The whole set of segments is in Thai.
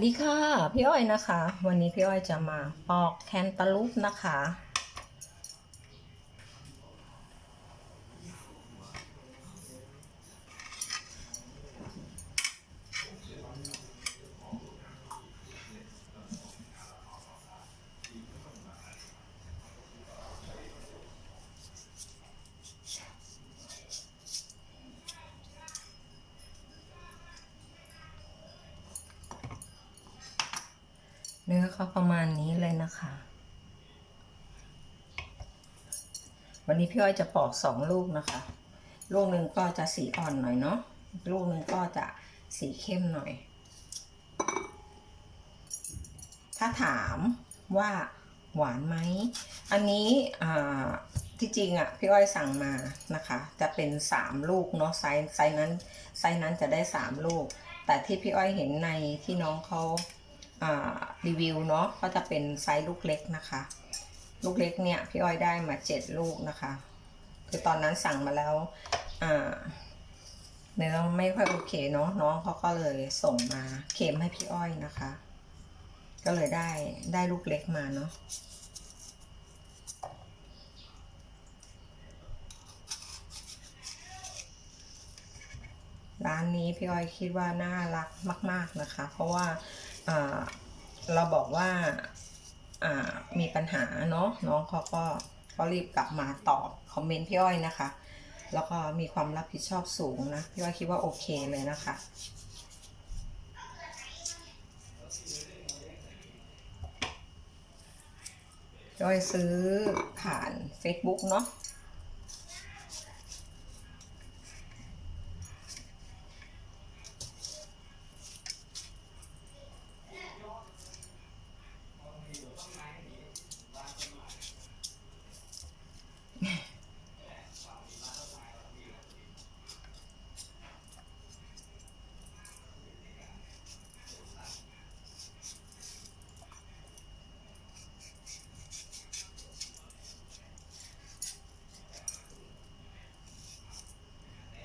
สดีค่ะ พี่อ้อยนะคะ วันนี้พี่อ้อยจะมาปอกแคนตาลูปนะคะ เนื้อเขาประมาณนี้เลยนะคะ วันนี้พี่อ้อยจะปอกสองลูกนะคะ ลูกหนึ่งก็จะสีอ่อนหน่อยเนาะ ลูกหนึ่งก็จะสีเข้มหน่อย ถ้าถามว่าหวานไหม อันนี้ที่จริงอะ่ะพี่อ้อยสั่งมานะคะ จะเป็น 3 ลูกเนาะไซส์ไซส์นั้นไซส์นั้นจะได้ 3 ลูก แต่ที่พี่อ้อยเห็นในที่น้องเขา รีวิวเนาะก็จะเป็นไซส์ลูกเล็กนะคะ ลูกเล็กเนี่ยพี่อ้อยได้มา7ลูกนะคะ คือตอนนั้นสั่งมาแล้วอ่าเนื้อไม่ค่อยโอเคเนาะน้องเขาก็เลยส่งมาเค็มให้พี่อ้อยนะคะ ก็เลยได้ได้ลูกเล็กมาเนาะ ร้านนี้พี่อ้อยคิดว่าน่ารักมาก ๆนะคะ เพราะว่าเราบอกว่ามีปัญหาเนาะน้องเขาก็ก็รีบกลับมาตอบคอมเมนต์พี่อ้อยนะคะ แล้วก็มีความรับผิดชอบสูงนะพี่อ้อยคิดว่าโอเคเลยนะคะพี่อ้อยซื้อผ่าน Facebook เนาะ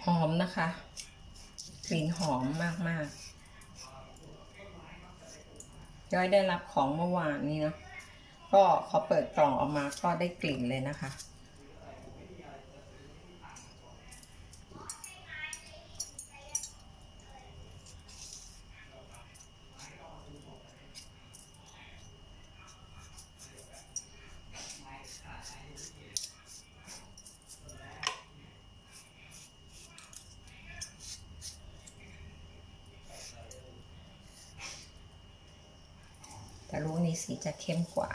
หอมนะคะกลิ่นหอมมากๆย้อยได้รับของเมื่อวานนี้เนาะก็พอเปิดกล่องออกมาก็ได้กลิ่นเลยนะคะ สีจะเข้มกว่า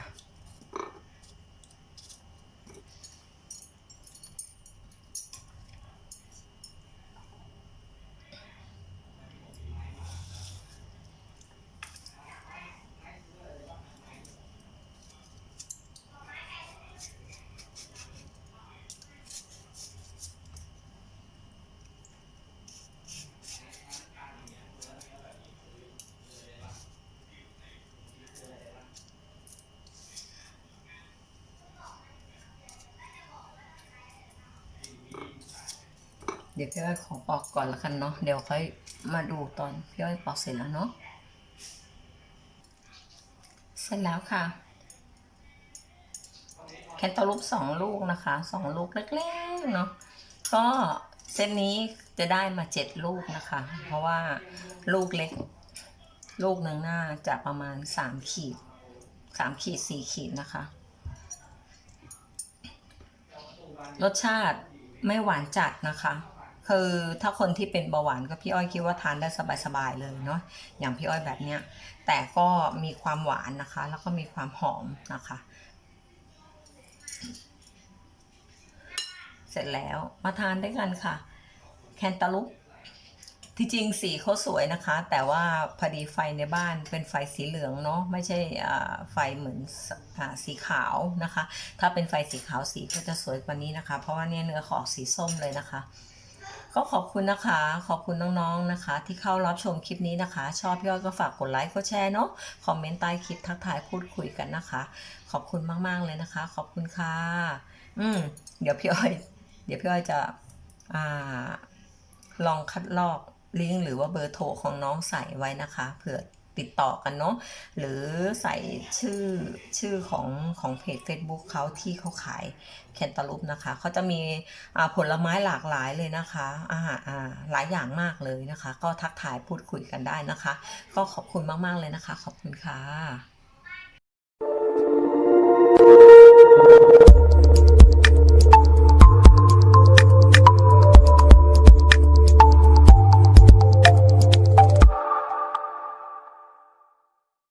เดี๋ยวพี่อ้อยขอปอกก่อนละกันเนาะเดี๋ยวค่อยมาดูตอนพี่อ้อยปอกเสร็จแล้วเนาะเสร็จแล้วค่ะแคนตาลูปสองลูกนะคะสองลูกเล็กๆเนาะก็เซตนี้จะได้มาเจ็ดลูกนะคะ เพราะว่าลูกเล็ก ลูกหนึ่งหน่าจะประมาณสามขีดสามขีดสี่ขีดนะคะ รสชาติไม่หวานจัดนะคะ คือถ้าคนที่เป็นเบาหวานก็พี่อ้อยคิดว่าทานได้สบายๆเลยเนาะอย่างพี่อ้อยแบบเนี้ยแต่ก็มีความหวานนะคะ แล้วก็มีความหอมนะคะ เสร็จแล้วมาทานด้วยกันค่ะ แคนตาลูปที่จริงสีเขาสวยนะคะ แต่ว่าพอดีไฟในบ้านเป็นไฟสีเหลืองเนาะไม่ใช่ไฟเหมือนอสีขาวนะคะ ถ้าเป็นไฟสีขาวสีก็จะสวยกว่านี้นะคะ เพราะว่าเนี่ยเนื้อขออกสีส้มเลยนะคะ ก็ขอบคุณนะคะ ขอบคุณน้องๆนะคะ ที่เข้ารับชมคลิปนี้นะคะ ชอบพี่อ้อยก็ฝากกดไลค์กดแชร์เนาะคอมเมนต์ใต้คลิปทักทายพูดคุยกันนะคะ ขอบคุณมากๆเลยนะคะ ขอบคุณค่ะ อืมเดี๋ยวพี่อ้อย เดี๋ยวพี่อ้อยจะอ่าลองคัดลอกลิงก์หรือว่าเบอร์โทรของน้องใส่ไว้นะคะเผื่อ ติดต่อกันเนาะหรือใส่ชื่อชื่อของของเพจ Facebook เขาที่เขาขายแคนตาลูปนะคะเขาจะมีผลไม้หลากหลายเลยนะคะอาหารอ่าหลายอย่างมากเลยนะคะ ก็ทักทายพูดคุยกันได้นะคะ ก็ขอบคุณมาก ๆ เลยนะคะ ขอบคุณค่ะ